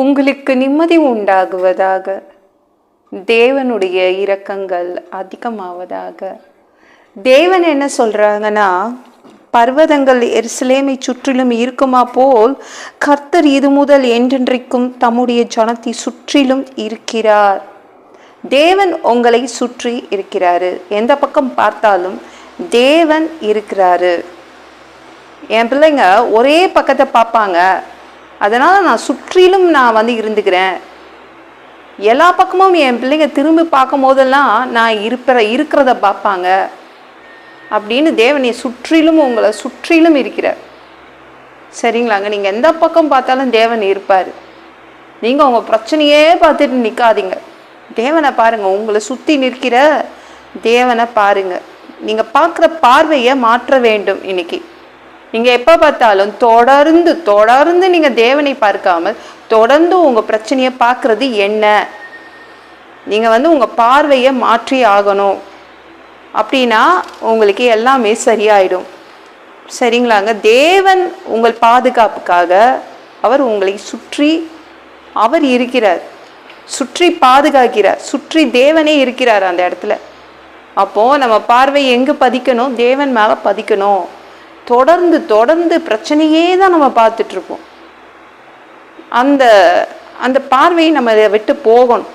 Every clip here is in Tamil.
உங்களுக்கு நிம்மதி உண்டாகுவதாக. தேவனுடைய இரக்கங்கள் அதிகமாவதாக. தேவன் என்ன சொல்கிறாங்கன்னா பர்வதங்கள் எருசலேமை சுற்றிலும் இருக்குமா போல் கர்த்தர் இது முதல் என்றென்றைக்கும் தம்முடைய ஜனத்தை சுற்றிலும் இருக்கிறார். தேவன் உங்களை சுற்றி இருக்கிறாரு. எந்த பக்கம் பார்த்தாலும் தேவன் இருக்கிறாரு. என் பிள்ளைங்க ஒரே பக்கத்தை பார்ப்பாங்க. அதனால் நான் சுற்றிலும் நான் வந்து இருந்துக்கிறேன். எல்லா பக்கமும் என் பிள்ளைங்க திரும்பி பார்க்கும் போதெல்லாம் நான் இருப்பிற இருக்கிறத பார்ப்பாங்க. அப்படின்னு தேவனை சுற்றிலும் உங்களை சுற்றிலும் இருக்கிறார். சரிங்களாங்க? நீங்கள் எந்த பக்கம் பார்த்தாலும் தேவன் இருப்பார். நீங்கள் உங்கள் பிரச்சனையே பார்த்துட்டு நிற்காதீங்க தேவனை பாருங்கள் உங்களை சுற்றி நிற்கிற தேவனை பாருங்கள் நீங்கள் பார்க்குற பார்வையை மாற்ற வேண்டும் இன்னைக்கு. நீங்கள் எப்போ பார்த்தாலும் தொடர்ந்து தொடர்ந்து நீங்கள் தேவனை பார்க்காமல் தொடர்ந்து உங்கள் பிரச்சனையை பார்க்குறது என்ன? நீங்கள் வந்து உங்கள் பார்வையை மாற்றி ஆகணும். அப்படின்னா உங்களுக்கு எல்லாமே சரியாயிடும். சரிங்களாங்க? தேவன் உங்கள் பாதுகாப்புக்காக அவர் உங்களை சுற்றி அவர் இருக்கிறார். சுற்றி பாதுகாக்கிறார். சுற்றி தேவனே இருக்கிறார் அந்த இடத்துல. அப்போது நம்ம பார்வை எங்கே பதிக்கணும்? தேவன் மேலே பதிக்கணும். தொடர்ந்து தொடர்ந்து பிரச்சனையே தான் நம்ம பார்த்துட்ருப்போம். அந்த அந்த பார்வையை நம்ம இதை விட்டு போகணும்.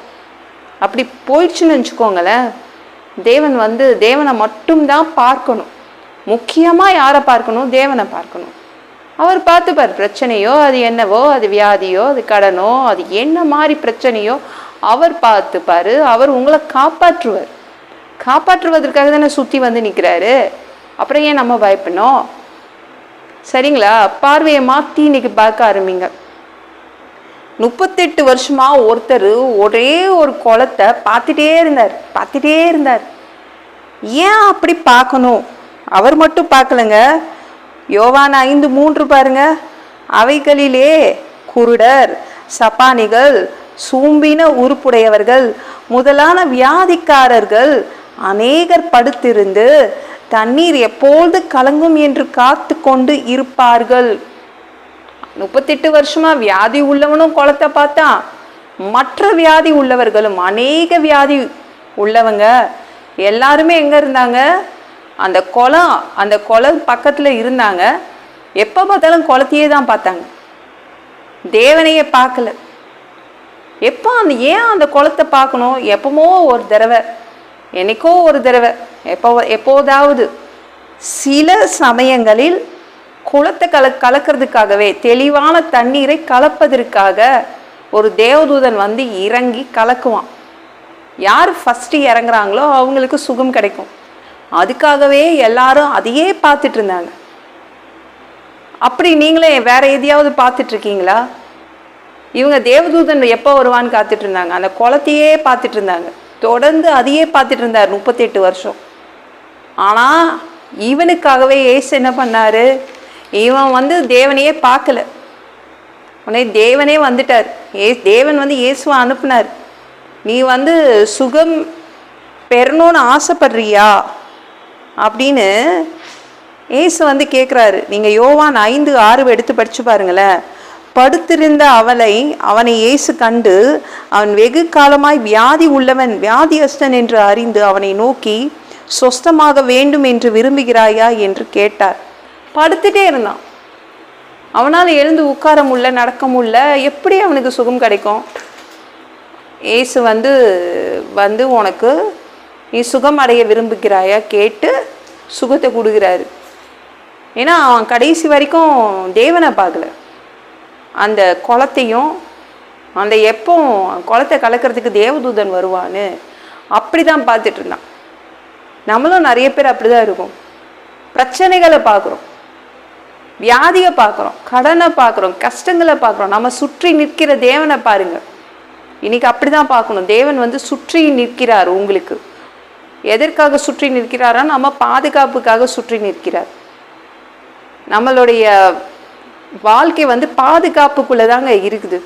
அப்படி போயிடுச்சுன்னு வச்சுக்கோங்களேன் தேவன் வந்து தேவனை மட்டும்தான் பார்க்கணும். முக்கியமாக யாரை பார்க்கணும்? தேவனை பார்க்கணும். அவர் பார்த்துப்பார் பிரச்சனையோ அது என்னவோ அது வியாதியோ அது கடனோ அது என்ன மாதிரி பிரச்சனையோ அவர் பார்த்துப்பார் அவர் உங்களை காப்பாற்றுவார். காப்பாற்றுவதற்காக தானே சுற்றி வந்து நிற்கிறாரு அப்புறம் ஏன் நம்ம பயப்படணும்? சரிங்களா? பார்வையை மாற்றி இன்னைக்கு பார்க்க ஆரம்பிங்க. முப்பத்தெட்டு வருஷமாக ஒருத்தர் ஒரே ஒரு குளத்தை பார்த்துட்டே இருந்தார். பார்த்துட்டே இருந்தார். ஏன் அப்படி பார்க்கணும்? அவர் மட்டும் பார்க்கலங்க. யோவான் ஐந்து மூன்று பாருங்க. அவைகளிலே குருடர் சப்பானிகள் சூம்பின உறுப்புடையவர்கள் முதலான வியாதிக்காரர்கள் அநேகர் படுத்திருந்து தண்ணீர் எப்பொழுது கலங்கும் என்று காத்து கொண்டு இருப்பார்கள்? முப்பத்தெட்டு வருஷமா வியாதி உள்ளவனும் குளத்தை பார்த்தா மற்ற வியாதி உள்ளவர்களும் அநேக வியாதி உள்ளவங்க. எல்லாருமே எங்க இருந்தாங்க? அந்த குளம் அந்த குளம் பக்கத்துல இருந்தாங்க. எப்போ பார்த்தாலும் குளத்தையே தான் பார்த்தாங்க. தேவனையே பார்க்கல. எப்போ அந்த ஏன் அந்த குளத்தை பார்க்கணும்? எப்பமோ ஒரு தடவை என்னைக்கோ ஒரு தடவை. எப்போ எப்போதாவது சில சமயங்களில் குளத்தை கல கலக்கிறதுக்காகவே தெளிவான தண்ணீரை கலப்பதற்காக ஒரு தேவதூதன் வந்து இறங்கி கலக்குவான். யார் ஃபஸ்ட்டு இறங்குறாங்களோ அவங்களுக்கு சுகம் கிடைக்கும். அதுக்காகவே எல்லாரும் அதையே பார்த்துட்டு இருந்தாங்க. அப்படி நீங்களே வேற எதையாவது பார்த்துட்ருக்கீங்களா இவங்க தேவதூதன் எப்போ வருவான்னு காத்துட்டு இருந்தாங்க. அந்த குளத்தையே பார்த்துட்டு இருந்தாங்க. தொடர்ந்து அதையே பார்த்துட்டு இருந்தார் முப்பத்தெட்டு வருஷம். ஆனால் இவனுக்காகவே ஏசு என்ன பண்ணார்? இவன் வந்து தேவனையே பார்க்கல. உடனே தேவனே வந்துட்டார். ஏ தேவன் வந்து இயேசுவை அனுப்புனார். நீ வந்து சுகம் பெறணும்னு ஆசைப்படுறியா? அப்படின்னு ஏசு வந்து கேட்குறாரு நீங்கள் யோவான் ஐந்து ஆறு எடுத்து படித்து பாருங்களேன். படுத்திருந்த அவளை அவனை இயேசு கண்டு அவன் வெகு காலமாய் வியாதி உள்ளவன் வியாதியஸ்தன் என்று அறிந்து அவனை நோக்கி சொஸ்தமாக வேண்டும் என்று விரும்புகிறாயா என்று கேட்டார். படுத்துட்டே இருந்தான். அவனால் எழுந்து உட்கார முடில நடக்க முடில எப்படி அவனுக்கு சுகம் கிடைக்கும்? ஏசு வந்து வந்து உனக்கு நீ சுகம் அடைய விரும்புகிறாயா? கேட்டு சுகத்தை கொடுக்குறாரு. ஏன்னா அவன் கடைசி வரைக்கும் தேவனை பார்க்கல. அந்த குளத்தையும் அந்த எப்போ குளத்தை கலக்கிறதுக்கு தேவதூதன் வருவான்னு அப்படி தான் பார்த்துட்டு இருந்தான். நம்மளும் நிறைய பேர் அப்படி தான் இருக்கும். பிரச்சனைகளை பார்க்குறோம். வியாதியை பார்க்குறோம். கடனை பார்க்குறோம். கஷ்டங்களை பார்க்குறோம். நம்ம சுற்றி நிற்கிற தேவனை பாருங்க. இன்னைக்கு அப்படி தான் பார்க்கணும். தேவன் வந்து சுற்றி நிற்கிறார் உங்களுக்கு. எதற்காக சுற்றி நிற்கிறாரா? நம்ம பாதுகாப்புக்காக சுற்றி நிற்கிறார். நம்மளுடைய வாழ்க்கை வந்து பாதுகாப்புக்குள்ளே தாங்க இருக்குது.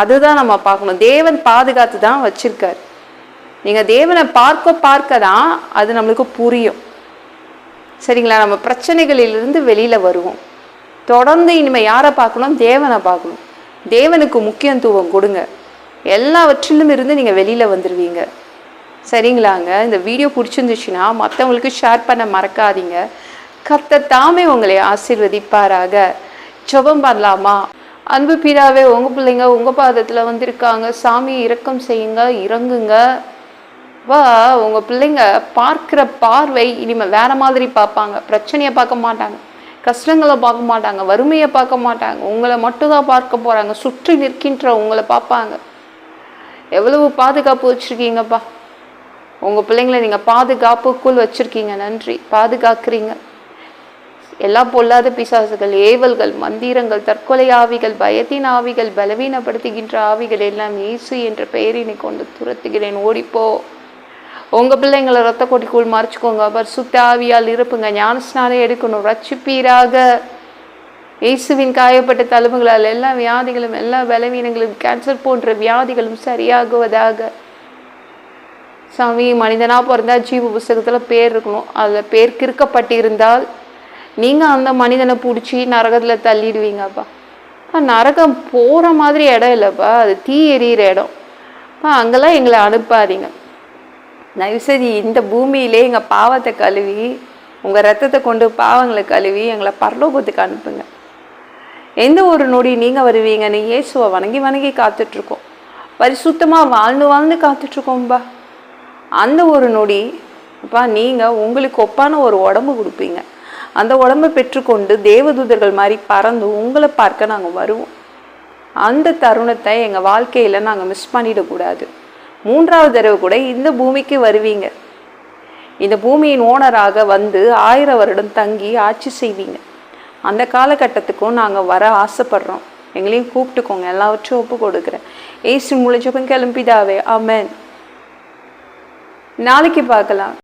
அதுதான் நம்ம பார்க்கணும். தேவன் பாதுகாத்து தான் வச்சிருக்கார். நீங்கள் தேவனை பார்க்க பார்க்க தான் அது நம்மளுக்கு புரியும். சரிங்களா? நம்ம பிரச்சனைகளிலிருந்து வெளியில் வருவோம். தொடர்ந்து இனிமேல் யாரை பார்க்கணும்? தேவனை பார்க்கணும். தேவனுக்கு முக்கியத்துவம் கொடுங்க. எல்லாவற்றிலும் இருந்து நீங்கள் வெளியில் வந்துடுவீங்க சரிங்களாங்க? இந்த வீடியோ பிடிச்சிருந்துச்சுன்னா மற்றவங்களுக்கு ஷேர் பண்ண மறக்காதீங்க. கத்த தாமே உங்களை ஆசீர்வதிப்பாராக. ஜபம் பண்ணலாமா? அன்பு பீடாவே உங்கள் பிள்ளைங்க உங்கள் பாதத்தில் வந்திருக்காங்க. சாமி இரக்கம் செய்யுங்க இறங்குங்க. வா உங்கள் பிள்ளைங்க பார்க்குற பார்வை இனிமேல் வேற மாதிரி பார்ப்பாங்க. பிரச்சனையை பார்க்க மாட்டாங்க. கஷ்டங்களை பார்க்க மாட்டாங்க. வறுமையை பார்க்க மாட்டாங்க. உங்களை மட்டும்தான் பார்க்க போகிறாங்க சுற்றி நிற்கின்ற உங்களை பார்ப்பாங்க. எவ்வளவு பாதுகாப்பு வச்சுருக்கீங்கப்பா. உங்கள் பிள்ளைங்களை நீங்கள் பாதுகாப்புக்குள் வச்சுருக்கீங்க. நன்றி. பாதுகாக்கிறீங்க. எல்லா பொல்லாத பிசாசுகள் ஏவல்கள் மந்திரங்கள் தற்கொலை ஆவிகள் பயத்தின் ஆவிகள் பலவீனப்படுத்துகின்ற ஆவிகள் எல்லாம் இயேசு என்ற பெயரினை கொண்டு துரத்துகிறேன். ஓடிப்போ. உங்கள் பிள்ளைங்களை ரத்த கொட்டிக்குள் மறைச்சிக்கோங்க. அவர் சுத்த இருப்புங்க. ஞானஸ்நானம் எடுக்கணும். ரட்சிப்பீராக. இயேசுவின் காயப்பட்ட தழும்புகளால் எல்லா வியாதிகளும் எல்லா பலவீனங்களும் கேன்சர் போன்ற வியாதிகளும் சரியாகுவதாக. சாமி மனிதனாக பிறந்தால் ஜீவ புஸ்தகத்தில் பேர் இருக்கணும். அதில் பேர் கிறுக்கப்பட்டிருந்தால் நீங்கள் அந்த மனிதனை பிடிச்சி நரகத்தில் தள்ளிடுவீங்கப்பா நரகம் போகிற மாதிரி இடம் இல்லைப்பா. அது தீ எரியிற இடம். அங்கெல்லாம் எங்களை அனுப்பாதீங்க. தயவுசெய்து இந்த பூமியிலே எங்கள் பாவத்தை கழுவி உங்கள் ரத்தத்தை கொண்டு பாவங்களை கழுவி எங்களை பரலோகத்துக்கு அனுப்புங்க. எந்த ஒரு நொடி நீங்கள் வருவீங்கன்னு இயேசுவை வணங்கி வணங்கி காத்துட்ருக்கோம். பரிசுத்தமாக வாழ்ந்து வாழ்ந்து காத்துட்ருக்கோம்ப்பா அந்த ஒரு நொடி அப்பா நீங்கள் உங்களுக்கு ஒப்பான ஒரு உடம்பு கொடுப்பீங்க. அந்த உடம்பை பெற்றுக்கொண்டு தேவதூதர்கள் மாதிரி பறந்து உங்களை பார்க்க நாங்கள் வருவோம். அந்த தருணத்தை எங்கள் வாழ்க்கையில் நாங்கள் மிஸ் பண்ணிடக்கூடாது. மூன்றாவது தடவை கூட இந்த பூமிக்கு வருவீங்க. இந்த பூமியின் ஓனராக வந்து ஆயிரம் வருடம் தங்கி ஆட்சி செய்வீங்க. அந்த காலகட்டத்துக்கும் நாங்கள் வர ஆசைப்படுறோம். எங்களையும் கூப்பிட்டுக்கோங்க. எல்லாவற்றையும் ஒப்பு கொடுக்குறேன் ஏசு முளைச்சப்பன் கிளம்பிதாவே. ஆமேன். நாளைக்கு பார்க்கலாம்.